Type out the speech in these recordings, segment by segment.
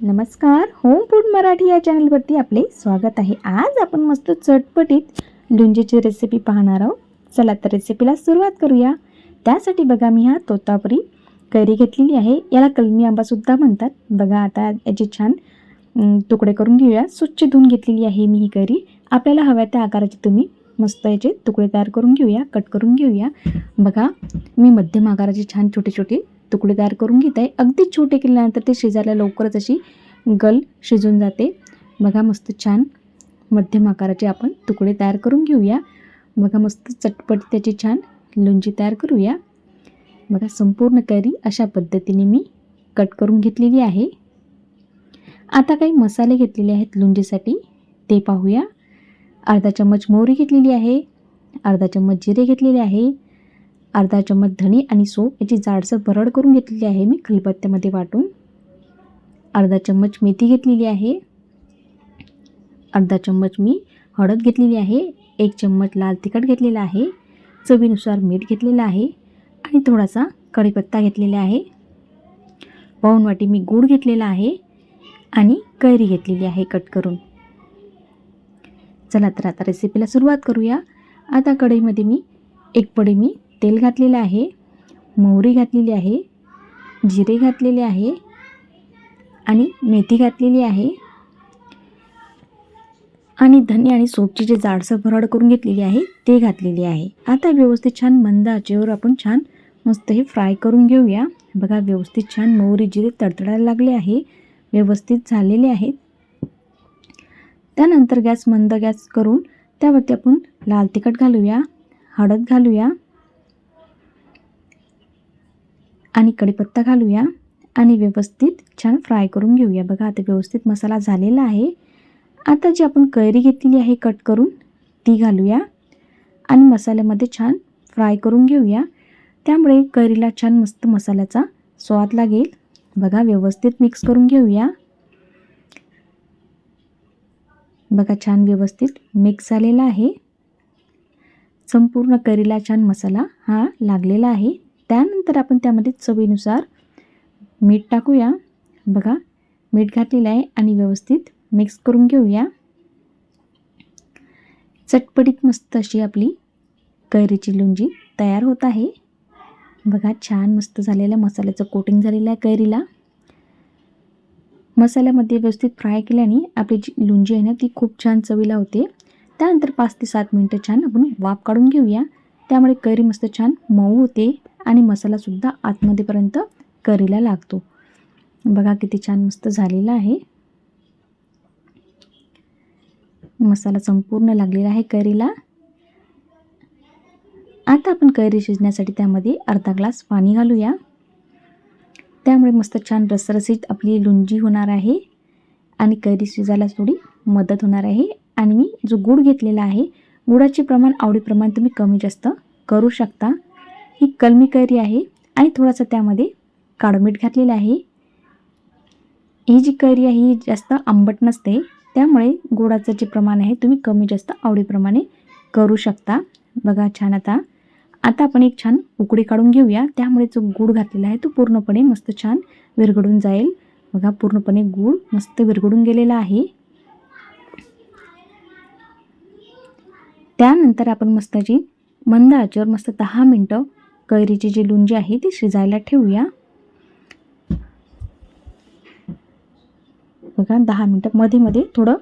नमस्कार. Home food Marathi या चॅनलवरती आपले स्वागत आहे. आज आपण मस्त चटपटीत लुंजीची रेसिपी पाहणार आहोत. चला तर रेसिपीला सुरुवात करूया. त्यासाठी बघा मी हा तोतापुरी कैरी घेतलेली आहे. याला कलमी आंबासुद्धा म्हणतात. बघा आता याचे छान तुकडे करून घेऊया. स्वच्छ धुवून घेतलेली आहे मी ही कैरी. आपल्याला हव्या त्या आकाराचे तुम्ही मस्त याचे तुकडे तयार करून घेऊया कट करून घेऊया. बघा मी मध्यम आकाराचे छान छोटे छोटे तुकडे तयार करून घेत आहे अगदी छोटे केल्यानंतर ते शिजायला लवकरच अशी गल शिजून जाते. बघा मस्त छान मध्यम आकाराचे आपण तुकडे तयार करून घेऊया. बघा मस्त चटपट त्याची छान लोणची तयार करूया. बघा संपूर्ण कॅरी अशा पद्धतीने मी कट करून घेतलेली आहे. आता काही मसाले घेतलेले आहेत लुंजीसाठी ते पाहूया. अर्धा चम्मच मोहरी घेतलेली आहे. अर्धा चम्मच जिरे घेतलेले आहे. अर्धा चम्मच धणे आणि सोप याची जाडसर भरड करून घेतलेली आहे मी खलबत्त्यामध्ये वाटून. अर्धा चम्मच मेथी घेतलेली आहे. अर्धा चम्मच मी हळद घेतलेली आहे. एक चम्मच लाल तिखट घेतलेला आहे. चवीनुसार मीठ घेतलेलं आहे. आणि थोडासा कढीपत्ता घेतलेला आहे. पाऊण वाटी मी गूळ घेतलेला आहे. आणि कैरी घेतलेली आहे कट करून. चला तर आता रेसिपीला सुरुवात करूया. आता कढईमध्ये मी एक पडी मी तेल घातलेलं आहे मोहरी घातलेली आहे जिरे घातलेले आहे आणि मेथी घातलेली आहे आणि धने आणि सोपची जे जाडसर भराड करून घेतलेली आहे ते घातलेली आहे. आता व्यवस्थित छान मंद आचेवर आपण छान मस्त हे फ्राय करून घेऊया. बघा व्यवस्थित छान मोहरी जिरे तडतडायला लागले आहे व्यवस्थित झालेले आहेत. त्यानंतर गॅस मंद गॅस करून त्यावरती आपण लाल तिखट घालूया हळद घालूया. आणि कढीपत्ता घालूया आणि व्यवस्थित छान फ्राय करून घेऊया. बघा आता व्यवस्थित मसाला झालेला आहे. आता जी आपण कैरी घेतलेली आहे कट करून ती घालूया आणि मसाल्यामध्ये छान फ्राय करून घेऊया. त्यामुळे कैरीला छान मस्त मसाल्याचा स्वाद लागेल. बघा व्यवस्थित मिक्स करून घेऊया. बघा छान व्यवस्थित मिक्स झालेला आहे. संपूर्ण करीला छान मसाला हा लागलेला आहे. त्यानंतर आपण त्यामध्ये चवीनुसार मीठ टाकूया. बघा मीठ घातलेलं आहे आणि व्यवस्थित मिक्स करून घेऊया. चटपटीत मस्त अशी आपली कैरीची लुंजी तयार होत आहे. बघा छान मस्त झालेलं मसाल्याचं कोटिंग झालेलं आहे कैरीला. मसाल्यामध्ये व्यवस्थित फ्राय केल्याने आपली जी लुंजी आहे ना ती खूप छान चवीला होते त्यानंतर पाच ते सात मिनटं छान आपण वाफ काढून घेऊया. त्यामुळे कैरी मस्त छान मऊ होते. आणि मसालासुद्धा आतमध्येपर्यंत करीला लागतो. बघा किती छान मस्त झालेला आहे. मसाला संपूर्ण लागलेला आहे करीला. आता आपण कैरी शिजण्यासाठी त्यामध्ये अर्धा ग्लास पाणी घालूया. त्यामुळे मस्त छान रसरसीत आपली लुंजी होणार आहे आणि कैरी शिजायला थोडी मदत होणार आहे. आणि मी जो गूळ घेतलेला आहे गुळाचे प्रमाण आवडीप्रमाणे तुम्ही कमी जास्त करू शकता. ही कलमी कैरी आहे आणि थोडासा त्यामध्ये काळं मीठ घातलेलं आहे. ही जी कैरी आहे ही जास्त आंबट नसते. त्यामुळे गोडाचं जे प्रमाण आहे तुम्ही कमी जास्त आवडीप्रमाणे करू शकता. बघा छान आता. आता आपण एक छान उकडी काढून घेऊया. त्यामुळे जो गूळ घातलेला आहे तो पूर्णपणे मस्त छान विरघडून जाईल. बघा पूर्णपणे गूळ मस्त विरघडून गेलेला आहे. त्यानंतर आपण मस्ताची मंद आचेवर मस्त दहा मिनटं कैरीची जी लुंजी आहे ती शिजायला ठेवूया. बघा दहा मिनटं मध्ये मध्ये थोडं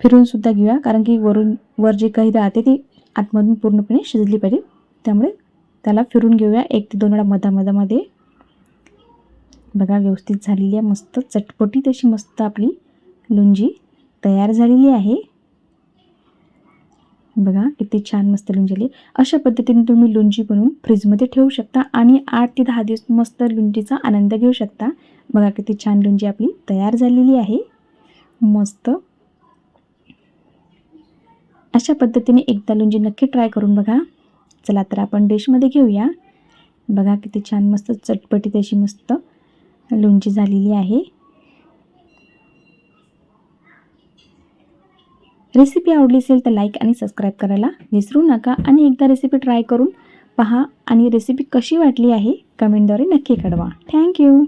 फिरून सुद्धा घेऊया कारण की वरून वर जी कैरी राहते ती आतमधून पूर्णपणे शिजली पाहिजे. त्यामुळे त्याला फिरून घेऊया एक ते दोन वेळा मधामधामध्ये बघा व्यवस्थित झालेली आहे मस्त चटपटीत अशी मस्त आपली लुंजी तयार झालेली आहे. बघा किती छान मस्त लुंजी आली. अशा पद्धतीने तुम्ही लुंजी बनवून फ्रीजमध्ये ठेवू शकता आणि आठ ते दहा दिवस मस्त लुंजीचा आनंद घेऊ शकता. बघा किती छान लुंजी आपली तयार झालेली आहे. मस्त. अशा पद्धतीने एकदा लुंजी नक्की ट्राय करून बघा. चला तर आपण डिशमध्ये घेऊया. बघा किती छान मस्त चटपटीत अशी मस्त लोणची झालेली आहे. रेसिपी आवडली असेल तर लाईक आणि सबस्क्राईब करायला विसरू नका. आणि एकदा रेसिपी ट्राय करून पहा आणि रेसिपी कशी वाटली आहे कमेंटद्वारे नक्की कळवा. थँक्यू